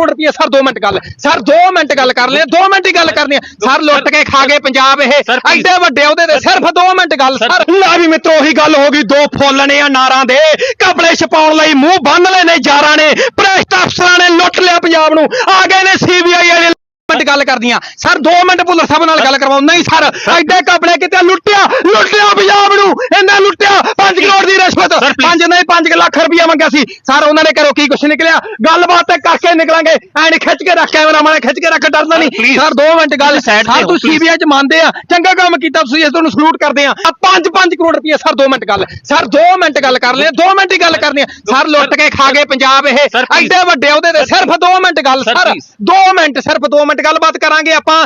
ਕਰੋੜ ਰੁਪਏ sir 2 minute ਗੱਲ। Sir 2 minute ਗੱਲ ਕਰ ਲਿਆ 2 ਮਿੰਟ ਹੀ ਗੱਲ ਕਰਨੀ ਆ ਸਰ ਲੁੱਟ ਕੇ ਖਾ ਗਏ ਪੰਜਾਬ ਇਹ. ਐਡੇ ਵੱਡੇ ਉਹਦੇ ਤੇ ਸਿਰਫ 2 ਮਿੰਟ ਗੱਲ ਸਰ ਲੈ ਵੀ ਮਿੱਤਰੋ ਉਹੀ ਗੱਲ ਹੋ ਗਈ। ਦੋ ਫੁੱਲ ਨੇ ਆ ਨਾਰਾਂ ਦੇ। ਕਪੜੇ ਛਪਾਉਣ ਲਈ ਮੂੰਹ ਬੰਨ ਲਏ ਨੇ ਯਾਰਾਂ ਨੇ। ਭ੍ਰਿਸ਼ਟ ਅਫਸਰਾਂ ਨੇ ਲੁੱਟ ਲਿਆ ਪੰਜਾਬ ਨੂੰ। ਆ ਗਏ ਨੇ ਸੀਬੀਆਈ ਵਾਲੇ। ਮਿੰਟ ਗੱਲ ਕਰਦੀਆਂ। ਸਰ 2 ਮਿੰਟ ਭੁੱਲਰ ਸਾਹਿਬ ਨਾਲ ਗੱਲ ਕਰਵਾਉ। ਨਹੀਂ ਸਰ ਐਡੇ ਕਪੜੇ ਕਿਤੇ ਲੁੱਟਿਆ ਲੁੱਟਿਆ ਪੰਜਾਬ ਨੂੰ। ਇਹਨਾਂ ਲੁੱਟਿਆ 5 ਕਰੋੜ ਦੀ ਰਿਸ਼ਵਤ Sir, please. ਪੰਜ ਨਹੀਂ 5 ਲੱਖ ਰੁਪਇਆ ਮੰਗਿਆ ਸੀ। ਸਰ ਉਹਨਾਂ ਨੇ ਕਰੋ ਕੀ ਕੁਛ ਨਿਕਲਿਆ? ਗੱਲਬਾਤ ਤੇ ਕਰਕੇ ਨਿਕਲਾਂਗੇ। ਐ ਖਿੱਚ ਕੇ ਰੱਖ ਕੈਮਰਾ ਮਾਰੇ ਖਿੱਚ ਕੇ ਰੱਖ ਡਰਦਾ ਨਹੀਂ. ਸਰ 2 ਮਿੰਟ ਗੱਲ। Side ਤੇ ਤੁਸੀਂ. ਸੀਬੀਆਈ ਚ ਮੰਨਦੇ ਆ। ਚੰਗਾ ਕੰਮ ਕੀਤਾ ਤੁਸੀਂ ਇਸ ਤੁਹਾਨੂੰ ਸਲੂਟ ਕਰਦੇ ਆ। 5-5 ਕਰੋੜ ਰੁਪਇਆ ਸਰ 2 ਮਿੰਟ ਗੱਲ। ਸਰ 2 ਮਿੰਟ ਗੱਲ ਕਰ ਲਿਆ 2 ਮਿੰਟ ਹੀ ਗੱਲ ਕਰਨੀ ਆ। ਸਰ ਲੁੱਟ ਕੇ ਖਾ ਗਏ ਪੰਜਾਬ ਇਹ. ਐਡੇ ਵੱਡੇ ਉਹਦੇ ਤੇ। ਸਿਰਫ 2 ਮਿੰਟ ਗੱਲ। Sir please. 2 ਮਿੰਟ ਸਿਰਫ 2 ਮਿੰਟ ਗੱਲਬਾਤ ਕਰਾਂਗੇ ਆਪਾਂ।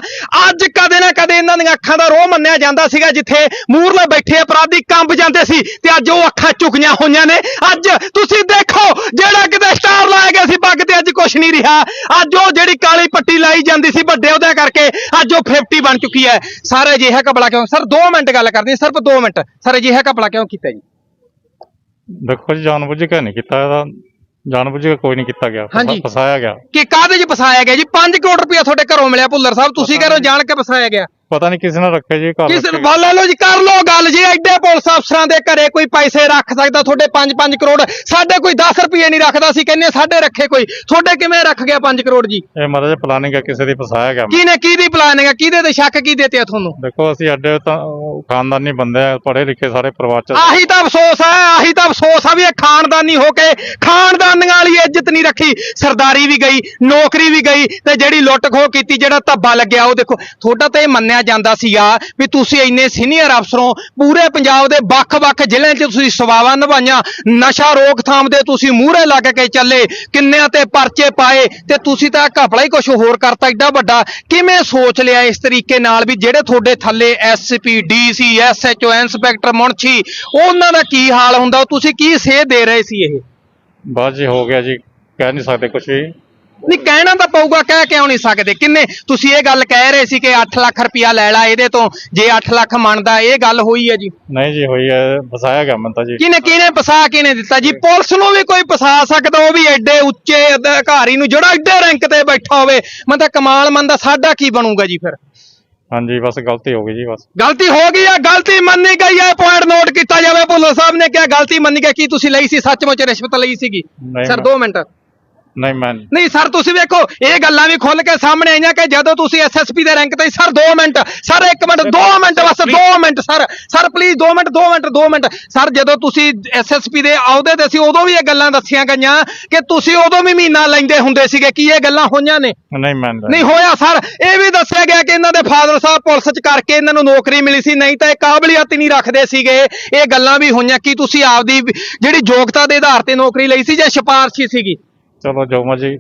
ਅੱਜ ਕਦੇ ਨਾ ਕਦੇ ਇਹਨਾਂ ਦੀਆਂ ਅੱਖਾਂ ਦਾ ਰੋਹ ਮੰਨਿਆ ਜਾਂਦਾ ਸੀਗਾ ਜਿੱਥੇ ਮੂਰਲੇ ਬੈਠੇ ਅਪਰਾਧੀ ਕੰਬ ਜਾਂਦੇ ਸੀ ਤੇ ਅੱਜ ਉਹ ਅੱਖਾਂ ਝੁਕੀਆਂ ਹੋਈਆਂ ਨੇ। ਅੱਜ ਤੁਸੀਂ ਦੇਖੋ ਜਿਹੜਾ ਕਿਤੇ ਸਟਾਰ ਲਾਇਆ ਗਿਆ ਸੀ ਪੱਗ ਤੇ ਅੱਜ ਕੁਛ ਨਹੀਂ ਰਿਹਾ। ਅੱਜ ਉਹ ਜਿਹੜੀ ਕਾਲੀ ਪੱਟੀ ਲਾਈ ਜਾਂਦੀ ਸੀ ਵੱਡੇ ਉਹਦੇ ਕਰਕੇ ਅੱਜ ਉਹ 50 ਬਣ ਚੁੱਕੀ ਹੈ। ਸਰ ਅਜਿਹਾ ਕਪੜਾ ਕਿਉਂ? ਸਰ 2 ਮਿੰਟ ਗੱਲ ਕਰਨੀ ਹੈ, ਸਿਰਫ 2 ਮਿੰਟ। ਸਰ ਅਜਿਹਾ ਕਪੜਾ ਕਿਉਂ ਕੀਤਾ ਜੀ? ਦੇਖੋ ਜੀ ਜਾਣਬੁੱਝ ਕੇ ਨਹੀਂ ਕੀਤਾ ਇਹਦਾ। ਜਾਣਬੁੱਝ ਕੇ ਕੋਈ ਨਹੀਂ ਕੀਤਾ ਗਿਆ। ਫਸਾਇਆ ਗਿਆ। ਕਿ ਕਾਹਦੇ 'ਚ ਫਸਾਇਆ ਗਿਆ ਜੀ? 5 ਕਰੋੜ ਰੁਪਇਆ ਤੁਹਾਡੇ ਘਰੋਂ ਮਿਲਿਆ ਭੁੱਲਰ ਸਾਹਿਬ। ਤੁਸੀਂ ਨਹੀਂ। ਜਾਣ ਕੇ ਫਸਾਇਆ ਗਿਆ। ਪਤਾ ਨਹੀਂ ਕਿਸੇ ਨੇ ਰੱਖਿਆ ਜੀ ਘਰ ਕਿਸ ਰੱਖੇ। ਵੱਲ ਲੋ ਜੀ ਕਰ ਲੋ ਗੱਲ ਜੀ ਐਡੇ ਪੁਲਿਸ ਅਫਸਰਾਂ ਦੇ ਘਰੇ ਕੋਈ ਪੈਸੇ ਰੱਖ ਸਕਦਾ ਤੁਹਾਡੇ 5-5 ਕਰੋੜ ਸਾਡੇ ਕੋਈ 10 ਰੁਪਏ ਨਹੀਂ ਰੱਖਦਾ ਸੀ ਕਹਿੰਨੇ ਸਾਡੇ ਰੱਖੇ ਕੋਈ। ਤੁਹਾਡੇ ਕਿਵੇਂ ਰੱਖ ਗਿਆ 5 ਕਰੋੜ ਜੀ? ਇਹ ਮਤਲਬ ਪਲਾਨਿੰਗ ਹੈ ਕਿਸੇ ਦੀ ਫਸਾਇਆ ਗਿਆ ਕਿਹਨੇ ਕਿਹਦੀ ਪਲਾਨਿੰਗ ਹੈ ਕਿਹਦੇ ਤੇ ਸ਼ੱਕ ਕੀ ਦਿੱਤੇ ਆ ਤੁਹਾਨੂੰ? ਦੇਖੋ ਅਸੀਂ ਅੱਡੇ ਤਾਂ ਉਹ ਖਾਨਦਾਨੀ ਬੰਦੇ ਆ ਪੜ੍ਹੇ ਲਿਖੇ ਸਾਰੇ ਪਰਿਵਾਰ ਚ। ਆਹੀ ਤਾਂ ਅਫਸੋਸ ਹੈ ਆਹੀ ਤਾਂ ਅਫਸੋਸ ਆ ਵੀ ਇਹ ਖਾਨਦਾਨੀ ਹੋ ਕੇ ਖਾਨਦਾਨੀਆਂ ਵਾਲੀ ਇੱਜ਼ਤ ਨਹੀਂ ਰੱਖੀ। ਸਰਦਾਰੀ ਵੀ ਗਈ ਨੌਕਰੀ ਵੀ ਗਈ ਤੇ ਜਿਹੜੀ ਲੁੱਟ ਖੋਹ ਕੀਤੀ ਜਿਹੜਾ ਧੱਬਾ ਲੱਗਿਆ ਉਹ ਦੇਖੋ ਤੁਹਾਡਾ ਤਾਂ ਇਹ ਮੰਨਿਆ ਜਾਂਦਾ ਸੀਗਾ ਵੀ ਤੁਸੀਂ ਇੰਨੇ ਸੀਨੀਅਰ ਅਫਸਰੋਂ ਪੂਰੇ ਪੰਜਾਬ ਦੇ ਵੱਖ-ਵੱਖ ਜ਼ਿਲ੍ਹਿਆਂ 'ਚ ਤੁਸੀਂ ਸੇਵਾਵਾਂ ਨਿਭਾਈਆਂ, ਨਸ਼ਾ ਰੋਕਥਾਮ ਦੇ ਤੁਸੀਂ ਮੂਹਰੇ ਲੱਗ ਕੇ ਚੱਲੇ, ਕਿੰਨਿਆਂ ਤੇ ਪਰਚੇ ਪਾਏ ਤੇ ਤੁਸੀਂ ਤਾਂ ਘਪਲਾ ਹੀ ਕੁਝ ਹੋਰ ਕਰਤਾ ਏਡਾ ਵੱਡਾ। ਕਿਵੇਂ ਸੋਚ ਲਿਆ ਇਸ ਤਰੀਕੇ ਨਾਲ ਵੀ ਜਿਹੜੇ ਤੁਹਾਡੇ ਥੱਲੇ ਐਸਪੀ ਡੀਸੀ ਐਸਐਚਓ ਇੰਸਪੈਕਟਰ ਮੁਨਸ਼ੀ, ਉਹਨਾਂ ਦਾ ਕੀ ਹਾਲ ਹੁੰਦਾ ਤੁਸੀਂ ਕੀ ਸੇਧ ਦੇ ਰਹੇ ਸੀ ਇਹ? ਬਾਅਦ ਜੀ, ਹੋ ਗਿਆ ਜੀ, ਕਹਿ ਨਹੀਂ ਸਕਦੇ ਕੁਝ ਵੀ। ਨਹੀਂ ਕਹਿਣਾ ਤਾਂ ਪਊਗਾ ਕਹਿ ਕਿਉਂ ਨਹੀਂ ਸਕਦੇ? ਕਿੰਨੇ ਤੁਸੀਂ ਇਹ ਗੱਲ ਕਹਿ ਰਹੇ ਸੀ ਕਿ 8 ਲੱਖ ਰੁਪਇਆ ਲੈ ਲਾ ਇਹਦੇ ਤੋਂ ਜੇ 8 ਲੱਖ ਮੰਨਦਾ ਇਹ ਗੱਲ ਹੋਈ ਹੈ ਜੀ। ਨਹੀਂ ਜੀ ਹੋਈ ਹੈ ਫਸਾਇਆ ਗਿਆ ਮੈਂ ਤਾਂ ਜੀ। ਕਿਨੇ ਕਿਨੇ ਫਸਾ ਕਿਨੇ ਦਿੱਤਾ ਜੀ? ਪੁਲਿਸ ਨੂੰ ਵੀ ਕੋਈ ਫਸਾ ਸਕਦਾ ਉਹ ਵੀ ਐਡੇ ਉੱਚੇ ਅਧਿਕਾਰੀ ਨੂੰ ਜਿਹੜਾ ਐਡੇ ਰੈਂਕ ਤੇ ਬੈਠਾ ਹੋਵੇ ਮੈਂ ਤਾਂ ਕਮਾਲ ਮੰਨਦਾ ਸਾਡਾ ਕੀ ਬਣੂਗਾ ਜੀ ਫਿਰ? ਹਾਂਜੀ ਬਸ ਗਲਤੀ ਹੋ ਗਈ ਜੀ ਬਸ। ਗਲਤੀ ਹੋ ਗਈ ਹੈ ਗਲਤੀ ਮੰਨੀ ਗਈ ਹੈ ਪੁਆਇੰਟ ਨੋਟ ਕੀਤਾ ਜਾਵੇ ਭੁੱਲਰ ਸਾਹਿਬ ਨੇ ਕਿਹਾ ਗਲਤੀ ਮੰਨੀ ਗਈ ਕੀ ਤੁਸੀਂ ਲਈ ਸੀ ਸੱਚਮੁੱਚ ਰਿਸ਼ਵਤ ਲਈ ਸੀਗੀ? Sir 2 minute. ਨਹੀਂ ਮੈਂ ਨਹੀਂ। ਸਰ ਤੁਸੀਂ ਵੇਖੋ ਇਹ ਗੱਲਾਂ ਵੀ ਖੁੱਲ ਕੇ ਸਾਹਮਣੇ ਆਈਆਂ ਕਿ ਜਦੋਂ ਤੁਸੀਂ ਐਸਐਸਪੀ ਦੇ ਰੈਂਕ ਤੇ sir 2 minute sir 1 minute 2 minute bus 2 minute sir sir please 2 minute 2 minute 2 minute. Sir ਜਦੋਂ ਤੁਸੀਂ ਐਸਐਸਪੀ ਦੇ ਅਹੁਦੇ ਤੇ ਸੀ ਉਦੋਂ ਵੀ ਇਹ ਗੱਲਾਂ ਦੱਸੀਆਂ ਗਈਆਂ ਕਿ ਤੁਸੀਂ ਉਦੋਂ ਵੀ ਮਹੀਨਾ ਲੈਂਦੇ ਹੁੰਦੇ ਸੀਗੇ ਕੀ ਇਹ ਗੱਲਾਂ ਹੋਈਆਂ ਨੇ? ਨਹੀਂ ਮੈਂ ਨਹੀਂ। ਹੋਇਆ ਸਰ। ਇਹ ਵੀ ਦੱਸਿਆ ਗਿਆ ਕਿ ਇਹਨਾਂ ਦੇ ਫਾਦਰ ਸਾਹਿਬ ਪੁਲਿਸ 'ਚ ਕਰਕੇ ਇਹਨਾਂ ਨੂੰ ਨੌਕਰੀ ਮਿਲੀ ਸੀ ਨਹੀਂ ਤਾਂ ਇਹ ਕਾਬਲੀਅਤ ਹੀ ਨਹੀਂ ਰੱਖਦੇ ਸੀਗੇ। ਇਹ ਗੱਲਾਂ ਵੀ ਹੋਈਆਂ ਕਿ ਤੁਸੀਂ ਆਪਦੀ ਜਿਹੜੀ ਯੋਗਤਾ ਦੇ ਆਧਾਰ ਤੇ ਨੌਕਰੀ ਲਈ ਸੀ ਜਾਂ ਸਿਫਾਰਸ਼ੀ ਸੀਗੀ? ਚਲੋ ਜੋ। ਮਰਜ਼ੀ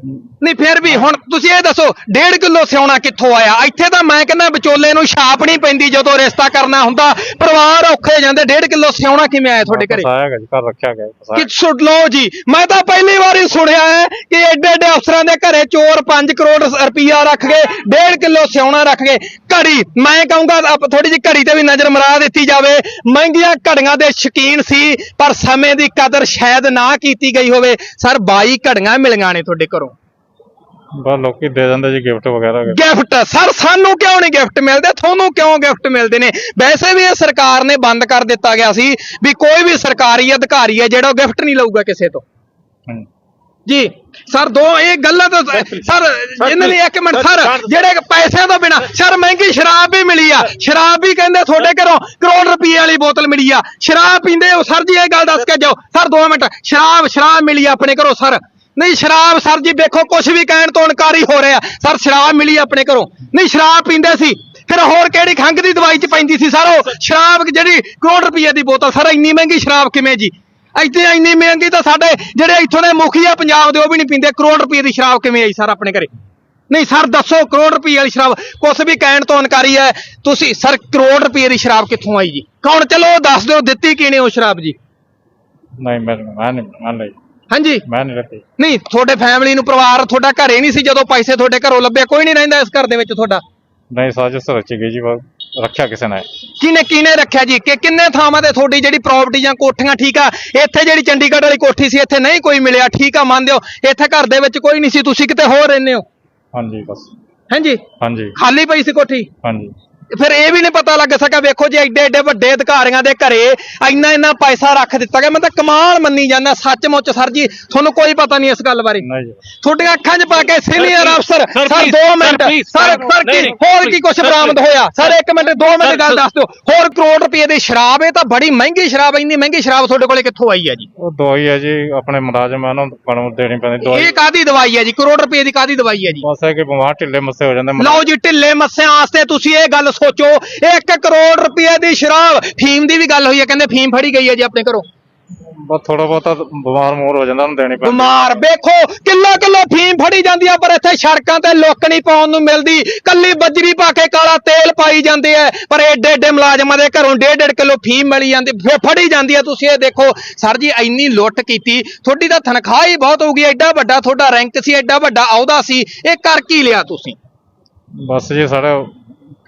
ਨਹੀਂ ਫਿਰ ਵੀ ਹੁਣ ਤੁਸੀਂ ਇਹ ਦੱਸੋ 1.5 ਕਿਲੋ ਸਿਉਣਾ ਕਿੱਥੋਂ ਆਇਆ? ਇੱਥੇ ਤਾਂ ਮੈਂ ਕਹਿੰਦਾ ਵਿਚੋਲੇ ਨੂੰ ਛਾਪ ਨਹੀਂ ਪੈਂਦੀ ਜਦੋਂ ਰਿਸ਼ਤਾ ਕਰਨਾ ਹੁੰਦਾ। ਪਰਿਵਾਰ ਔਖੇ ਜਾਂਦੇ 1.5 ਕਿਲੋ ਸਿਉਣਾ ਕਿਵੇਂ ਆਇਆ ਤੁਹਾਡੇ ਘਰੇ? ਫਸਾਇਆ ਗਿਆ ਜੀ ਘਰ ਰੱਖਿਆ ਗਿਆ ਫਸਾਇਆ ਕਿ ਸੁਣ ਲਓ ਜੀ ਮੈਂ ਤਾਂ ਪਹਿਲੀ ਵਾਰੀ ਸੁਣਿਆ ਐਡੇ ਐਡੇ ਅਫਸਰਾਂ ਦੇ ਘਰੇ ਚੋਰ 5 ਕਰੋੜ ਰੁਪਈਆ ਰੱਖ ਗਏ 1.5 ਕਿਲੋ ਸਿਉਣਾ ਰੱਖ ਗਏ ਘੜੀ ਮੈਂ ਕਹੂੰਗਾ ਥੋੜੀ ਜਿਹੀ ਘੜੀ ਤੇ ਵੀ ਨਜ਼ਰ ਮਰਾ ਦਿੱਤੀ ਜਾਵੇ। ਮਹਿੰਗੀਆਂ ਘੜੀਆਂ ਦੇ ਸ਼ਕੀਨ ਸੀ ਪਰ ਸਮੇਂ ਦੀ ਕਦਰ ਸ਼ਾਇਦ ਨਾ ਕੀਤੀ ਗਈ ਹੋਵੇ। ਸਰ 22 ਘੜੀਆਂ ਮਿਲੀਆਂ ਨੇ ਤੁਹਾਡੇ ਘਰੋਂ। ਬਸ ਲੋਕੀ ਦੇ ਦਿੰਦੇ ਜੀ ਗਿਫਟ ਵਗੈਰਾ। ਗਿਫਟ? ਸਰ ਸਾਨੂੰ ਕਿਉਂ ਨਹੀਂ ਗਿਫਟ ਮਿਲਦੇ? ਤੁਹਾਨੂੰ ਕਿਉਂ ਗਿਫਟ ਮਿਲਦੇ ਨੇ? ਵੈਸੇ ਵੀ ਇਹ ਸਰਕਾਰ ਨੇ ਬੰਦ ਕਰ ਦਿੱਤਾ ਗਿਆ ਸੀ ਵੀ ਕੋਈ ਵੀ ਸਰਕਾਰੀ ਅਧਿਕਾਰੀ ਹੈ ਜਿਹੜਾ ਗਿਫਟ ਨਹੀਂ ਲਊਗਾ ਕਿਸੇ ਤੋਂ। ਹਾਂਜੀ। ਜੀ ਸਰ ਦੋ ਇਹ ਗੱਲਾਂ ਤਾਂ ਸਰ ਇਹਨਾਂ ਨੇ ਇੱਕ ਮਿੰਟ ਸਰ ਜਿਹੜੇ ਪੈਸਿਆਂ ਤੋਂ ਬਿਨਾ ਸਰ। ਮਹਿੰਗੀ ਸ਼ਰਾਬ ਵੀ ਮਿਲੀ ਆ। ਸ਼ਰਾਬ ਵੀ ਕਹਿੰਦੇ ਤੁਹਾਡੇ ਘਰੋਂ ਕਰੋੜ ਰੁਪਏ ਵਾਲੀ ਬੋਤਲ ਮਿਲੀ ਆ। ਸ਼ਰਾਬ ਪੀਂਦੇ ਹੋ ਸਰ ਜੀ ਇਹ ਗੱਲ ਦੱਸ ਕੇ ਜਾਓ। ਸਰ 2 ਮਿੰਟ ਸ਼ਰਾਬ ਸ਼ਰਾਬ ਮਿਲੀ ਆ ਆਪਣੇ ਘਰੋਂ ਸਰ। ਨਹੀਂ ਸ਼ਰਾਬ ਸਰ ਜੀ ਵੇਖੋ ਕੁਝ ਵੀ ਕਹਿਣ ਤੋਂ ਇਨਕਾਰੀ ਹੋ ਰਿਹਾ। ਸਰ ਸ਼ਰਾਬ ਮਿਲੀ ਆਪਣੇ ਘਰੋਂ। ਨਹੀਂ ਸ਼ਰਾਬ ਪੀਂਦੇ ਸੀ। ਫਿਰ ਹੋਰ ਕਿਹੜੀ ਖੰਘ ਦੀ ਦਵਾਈ ਚ ਪੈਂਦੀ ਸੀ ਸਰ ਉਹ? ਸ਼ਰਾਬ ਜਿਹੜੀ ਕਰੋੜ ਰੁਪਏ ਦੀ ਬੋਤਲ ਸਰ ਇੰਨੀ ਮਹਿੰਗੀ ਸ਼ਰਾਬ ਕਿਵੇਂ ਜੀ? ਇੱਥੇ ਇੰਨੀ ਮਹਿੰਗੀ ਤਾਂ ਸਾਡੇ ਜਿਹੜੇ ਇੱਥੋਂ ਦੇ ਮੁਖੀ ਆ ਪੰਜਾਬ ਦੇ ਉਹ ਵੀ ਨਹੀਂ ਪੀਂਦੇ। ਕਰੋੜ ਰੁਪਏ ਦੀ ਸ਼ਰਾਬ ਕਿਵੇਂ ਆਈ ਸਰ ਆਪਣੇ ਘਰੇ? ਨਹੀਂ ਸਰ ਦੱਸੋ ਕਰੋੜ ਰੁਪਏ ਵਾਲੀ ਸ਼ਰਾਬ ਕੁਛ ਵੀ ਕਹਿਣ ਤੋਂ ਇਨਕਾਰੀ ਹੈ ਤੁਸੀਂ ਸਰ ਕਰੋੜ ਰੁਪਏ ਦੀ ਸ਼ਰਾਬ ਕਿੱਥੋਂ ਆਈ ਜੀ? ਕੌਣ? ਚਲੋ ਦੱਸ ਦਿਓ ਦਿੱਤੀ ਕਿਹਨੇ ਉਹ ਸ਼ਰਾਬ ਜੀ? ਨਹੀਂ ਮੈਂ ਮੈਂ ਨਹੀਂ ਮੈਂ ਨਹੀਂ। ਹਾਂਜੀ? ਮੈਂ ਨਹੀਂ ਰੱਖੀ ਨਹੀਂ ਤੁਹਾਡੇ ਫੈਮਿਲੀ ਨੂੰ ਪਰਿਵਾਰ ਤੁਹਾਡਾ ਘਰੇ ਨਹੀਂ ਸੀ ਜਦੋਂ ਪੈਸੇ ਤੁਹਾਡੇ ਘਰੋਂ ਲੱਭੇ ਕੋਈ ਨਹੀਂ ਰਹਿੰਦਾ ਇਸ ਘਰ ਦੇ ਵਿੱਚ ਤੁਹਾਡਾ। ਨਹੀਂ ਸਾਜ਼ਿਸ਼ ਰਚੀ ਗਈ ਜੀ ਬਸ ਰੱਖਿਆ ਕਿਸੇ ਨੇ। ਕਿਨੇ ਕਿਨੇ ਰੱਖਿਆ ਜੀ? ਕਿ ਕਿੰਨੇ ਥਾਵਾਂ ਤੇ ਤੁਹਾਡੀ ਜਿਹੜੀ ਪ੍ਰਾਪਰਟੀ ਜਾਂ ਕੋਠੀਆਂ ਠੀਕ ਆ? ਇੱਥੇ ਜਿਹੜੀ ਚੰਡੀਗੜ੍ਹ ਵਾਲੀ ਕੋਠੀ ਸੀ ਇੱਥੇ ਨਹੀਂ ਕੋਈ ਮਿਲਿਆ ਠੀਕ ਆ ਮੰਨਦੇ ਹੋ ਇੱਥੇ ਘਰ ਦੇ ਵਿੱਚ ਕੋਈ ਨਹੀਂ ਸੀ ਤੁਸੀਂ ਕਿਤੇ ਹੋਰ ਰਹਿੰਦੇ ਹੋ? ਹਾਂਜੀ ਬਸ। ਹਾਂਜੀ ਹਾਂਜੀ। ਖਾਲੀ ਪਈ ਸੀ ਕੋਠੀ? ਹਾਂਜੀ। ਫਿਰ ਇਹ ਵੀ ਨਹੀਂ ਪਤਾ ਲੱਗ ਸਕਿਆ ਵੇਖੋ ਜੇ ਐਡੇ ਐਡੇ ਵੱਡੇ ਅਧਿਕਾਰੀਆਂ ਦੇ ਘਰੇ ਇੰਨਾ ਇੰਨਾ ਪੈਸਾ ਰੱਖ ਦਿੱਤਾ ਗਿਆ ਮੈਂ ਤਾਂ ਕਮਾਲ ਮੰਨੀ ਜਾਂਦਾ ਸੱਚਮੁੱਚ ਸਰ ਜੀ ਤੁਹਾਨੂੰ ਕੋਈ ਪਤਾ ਨਹੀਂ ਇਸ ਗੱਲ ਬਾਰੇ। ਤੁਹਾਡੀਆਂ ਅੱਖਾਂ 'ਚ ਪਾ ਕੇ ਸੀਨੀਅਰ ਅਫਸਰ sir please, 2 sir, minute sir sir ਕੀ ਹੋਰ ਕੀ ਕੁਝ ਬਰਾਮਦ ਹੋਇਆ? ਸਰ 1 ਮਿੰਟ 2 ਮਿੰਟ ਗੱਲ ਦੱਸ ਦਿਓ। ਹੋਰ ਕਰੋੜ ਰੁਪਏ ਦੀ ਸ਼ਰਾਬ ਇਹ ਤਾਂ ਬੜੀ ਮਹਿੰਗੀ ਸ਼ਰਾਬ ਇੰਨੀ ਮਹਿੰਗੀ ਸ਼ਰਾਬ ਤੁਹਾਡੇ ਕੋਲੇ ਕਿੱਥੋਂ ਆਈ ਹੈ ਜੀ? ਉਹ ਦਵਾਈ ਹੈ ਜੀ ਆਪਣੇ ਮੁਲਾਜ਼ਮ ਆ ਨੂੰ ਪਣ ਦੇਣੀ ਪੈਂਦੀ ਦਵਾਈ। ਇਹ ਕਾਦੀ ਦਵਾਈ ਹੈ ਜੀ? ਕਰੋੜ ਰੁਪਏ ਦੀ ਕਾਦੀ ਦਵਾਈ ਹੈ ਜੀ? ਬਸ ਹੈ ਕਿ ਬਿਮਾਰ ਢਿੱਲੇ ਮੱਸੇ ਹੋ ਜਾਂਦੇ ਲਓ ਜੀ ਢਿੱਲੇ ਮੱਸਿਆਂ ਵਾਸਤੇ ਤੁਸੀਂ ਇਹ ਗੱਲ ਸੋਚੋ 1 ਕਰੋੜ ਰੁਪਏ ਦੀ ਸ਼ਰਾਬ। ਫੀਮ ਦੀ ਵੀ ਗੱਲ ਹੋਈ ਹੈ ਕਹਿੰਦੇ ਫੀਮ ਫੜੀ ਗਈ ਹੈ ਜੀ ਆਪਣੇ ਘਰੋਂ। ਬਸ ਥੋੜਾ ਬਹੁਤਾ ਬਿਮਾਰ ਮੋਰ ਹੋ ਜਾਂਦਾ ਉਹਨੂੰ ਦੇਣੀ ਪੈਂਦੀ। ਬਿਮਾਰ ਵੇਖੋ ਕਿੱਲੋ ਕਿੱਲੋ ਫੀਮ ਫੜੀ ਜਾਂਦੀ ਆ ਪਰ ਇੱਥੇ ਸੜਕਾਂ ਤੇ ਲੁੱਕ ਨਹੀਂ ਪਾਉਣ ਨੂੰ ਮਿਲਦੀ। ਕੱਲੀ ਬੱਜਰੀ ਪਾ ਕੇ ਕਾਲਾ ਤੇਲ ਪਾਈ ਜਾਂਦੇ ਆ ਪਰ ਏਡੇ ਏਡੇ ਮੁਲਾਜ਼ਮਾਂ ਦੇ ਘਰੋਂ ਡੇਢ ਡੇਢ ਕਿਲੋ ਫੀਮ ਮਿਲੀ ਜਾਂਦੀ ਫੇ ਫੜੀ ਜਾਂਦੀ ਆ ਤੁਸੀਂ ਇਹ ਦੇਖੋ ਸਰ ਜੀ ਇੰਨੀ ਲੁੱਟ ਕੀਤੀ ਤੁਹਾਡੀ ਤਾਂ ਤਨਖਾਹ ਹੀ ਬਹੁਤ ਹੋਊਗੀ ਐਡਾ ਵੱਡਾ ਤੁਹਾਡਾ ਰੈਂਕ ਸੀ ਐਡਾ ਵੱਡਾ ਅਹੁਦਾ ਸੀ ਇਹ ਕਰ ਕੀ ਲਿਆ ਤੁਸੀਂ? ਬਸ ਜੀ ਸਾਡਾ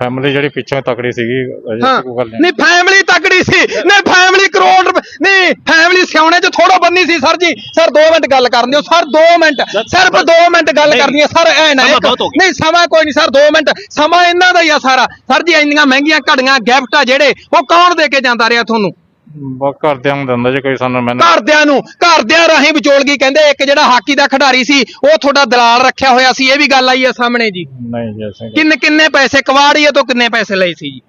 ਫੈਮਿਲੀ ਜਿਹੜੀ ਪਿੱਛੋਂ ਤਕੜੀ ਸੀਗੀ ਅਜੇ ਹਾਂ। ਕੋਈ ਗੱਲ ਨਹੀਂ। ਨਹੀਂ ਫੈਮਿਲੀ ਤਕੜੀ ਸੀ। ਨਹੀਂ ਫੈਮਿਲੀ ਕਰੋੜ ਰੁਪਏ ਨਹੀਂ ਫੈਮਿਲੀ ਸਿਆਉਣੇ ਚ ਥੋੜਾ ਬੰਨੀ ਸੀ ਸਰ ਜੀ। ਸਰ 2 ਮਿੰਟ ਗੱਲ ਕਰਨ ਦਿਓ। Sir 2 minute. ਸਿਰਫ 2 ਮਿੰਟ ਗੱਲ ਕਰਨੀ ਹੈ। ਸਰ ਐ ਨਾ ਇੱਕ-। ਨਹੀਂ ਸਮਾਂ ਕੋਈ ਨਹੀਂ ਸਰ 2 ਮਿੰਟ। ਸਮਾਂ ਇਹਨਾਂ ਦਾ ਹੀ ਆ ਸਾਰਾ। ਸਰ ਜੀ ਇੰਨੀਆਂ ਮਹਿੰਗੀਆਂ ਘੜੀਆਂ ਗਿਫਟ ਆ ਜਿਹੜੇ ਉਹ ਕੌਣ ਦੇ ਕੇ ਜਾਂਦਾ ਰਿਹਾ ਤੁਹਾਨੂੰ? ਘਰਦਿਆਂ ਨੂੰ ਦਿੰਦਾ ਜੀ ਕੋਈ ਸਾਨੂੰ ਮੈਨੂੰ। ਘਰਦਿਆਂ ਨੂੰ ਘਰਦਿਆਂ ਰਾਹੀਂ ਵਿਚੋਲਗੀ ਕਹਿੰਦੇ ਇੱਕ ਜਿਹੜਾ ਹਾਕੀ ਦਾ ਖਿਡਾਰੀ ਸੀ ਉਹ ਤੁਹਾਡਾ ਦਲਾਲ ਰੱਖਿਆ ਹੋਇਆ ਸੀ ਇਹ ਵੀ ਗੱਲ ਆਈ ਆ ਸਾਹਮਣੇ ਜੀ। ਨਹੀਂ ਜੀ ਅਸੀਂ ਕਿੰਨੇ ਕਿੰਨੇ ਪੈਸੇ ਕਵਾੜੀਏ ਤੋਂ ਕਿੰਨੇ ਪੈਸੇ ਲਏ ਸੀ ਜੀ?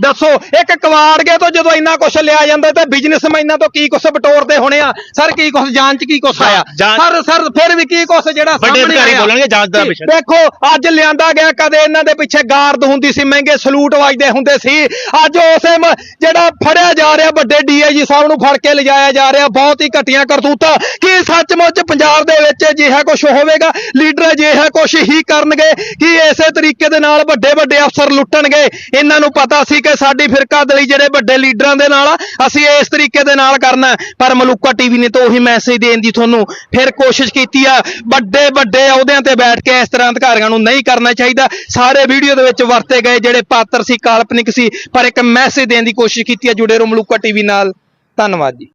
ਦੱਸੋ ਇੱਕ ਕਵਾੜਗੇ ਤੋਂ ਜਦੋਂ ਇੰਨਾ ਕੁਝ ਲਿਆ ਜਾਂਦਾ ਤੇ ਬਿਜ਼ਨਸਮੈਨਾਂ ਤੋਂ ਕੀ ਕੁਝ ਬਟੋਰਦੇ ਹੋਣੇ ਆ? ਸਰ ਕੀ ਕੁਝ ਜਾਂਚ 'ਚ ਕੀ ਕੁਝ ਆਇਆ? ਸਰ ਸਰ ਫਿਰ ਵੀ ਕੀ ਕੁਝ ਜਿਹੜਾ ਸਾਹਮਣੇ ਆਇਆ? ਬੋਲਣਗੇ ਜਾਂਚ ਦਾ ਵਿਸ਼ਾ। ਦੇਖੋ ਅੱਜ ਲਿਆਂਦਾ ਗਿਆ ਕਦੇ ਇਹਨਾਂ ਦੇ ਪਿੱਛੇ ਗਾਰਦ ਹੁੰਦੀ ਸੀ ਮਹਿੰਗੇ ਸਲੂਟ ਵੱਜਦੇ ਹੁੰਦੇ ਸੀ। ਅੱਜ ਉਸੇ ਜਿਹੜਾ ਫੜਿਆ ਜਾ ਰਿਹਾ ਵੱਡੇ ਡੀਆਈਜੀ ਸਾਹਿਬ ਨੂੰ ਫੜ ਕੇ ਲਿਜਾਇਆ ਜਾ ਰਿਹਾ ਬਹੁਤ ਹੀ ਘਟੀਆਂ ਕਰਤੂਤਾਂ। ਕੀ ਸੱਚਮੁੱਚ ਪੰਜਾਬ ਦੇ ਵਿੱਚ ਅਜਿਹਾ ਕੁਝ ਹੋਵੇਗਾ? ਲੀਡਰ ਅਜਿਹਾ ਕੁਝ ਹੀ ਕਰਨਗੇ ਕਿ ਇਸੇ ਤਰੀਕੇ ਦੇ ਨਾਲ ਵੱਡੇ ਵੱਡੇ ਅਫਸਰ ਲੁੱਟਣਗੇ? ਇਹਨਾਂ ਨੂੰ ਪਤਾ ਸੀ ਕਿ ਸਾਡੀ ਫਿਰਕਾ ਦਲੀ ਜਿਹੜੇ ਵੱਡੇ ਲੀਡਰਾਂ ਦੇ ਨਾਲ ਆ, ਅਸੀਂ ਇਸ ਤਰੀਕੇ ਦੇ ਨਾਲ ਕਰਨਾ ਪਰ ਮਲੂਕਾ ਟੀਵੀ ਨੇ ਤਾਂ ਉਹੀ ਮੈਸੇਜ ਦੇਣ ਦੀ ਤੁਹਾਨੂੰ ਫਿਰ ਕੋਸ਼ਿਸ਼ ਕੀਤੀ ਆ। ਵੱਡੇ ਵੱਡੇ ਅਹੁਦਿਆਂ ਤੇ ਬੈਠ ਕੇ ਇਸ ਤਰ੍ਹਾਂ ਅਧਿਕਾਰੀਆਂ ਨੂੰ ਨਹੀਂ ਕਰਨਾ ਚਾਹੀਦਾ। ਸਾਰੇ ਵੀਡੀਓ ਦੇ ਵਿੱਚ ਵਰਤੇ ਗਏ ਜਿਹੜੇ ਪਾਤਰ ਸੀ ਕਾਲਪਨਿਕ ਸੀ ਪਰ ਇੱਕ ਮੈਸੇਜ ਦੇਣ ਦੀ ਕੋਸ਼ਿਸ਼ ਕੀਤੀ ਆ। ਜੁੜੇ ਰਹੋ ਮਲੂਕਾ ਟੀਵੀ ਨਾਲ। ਧੰਨਵਾਦ ਜੀ।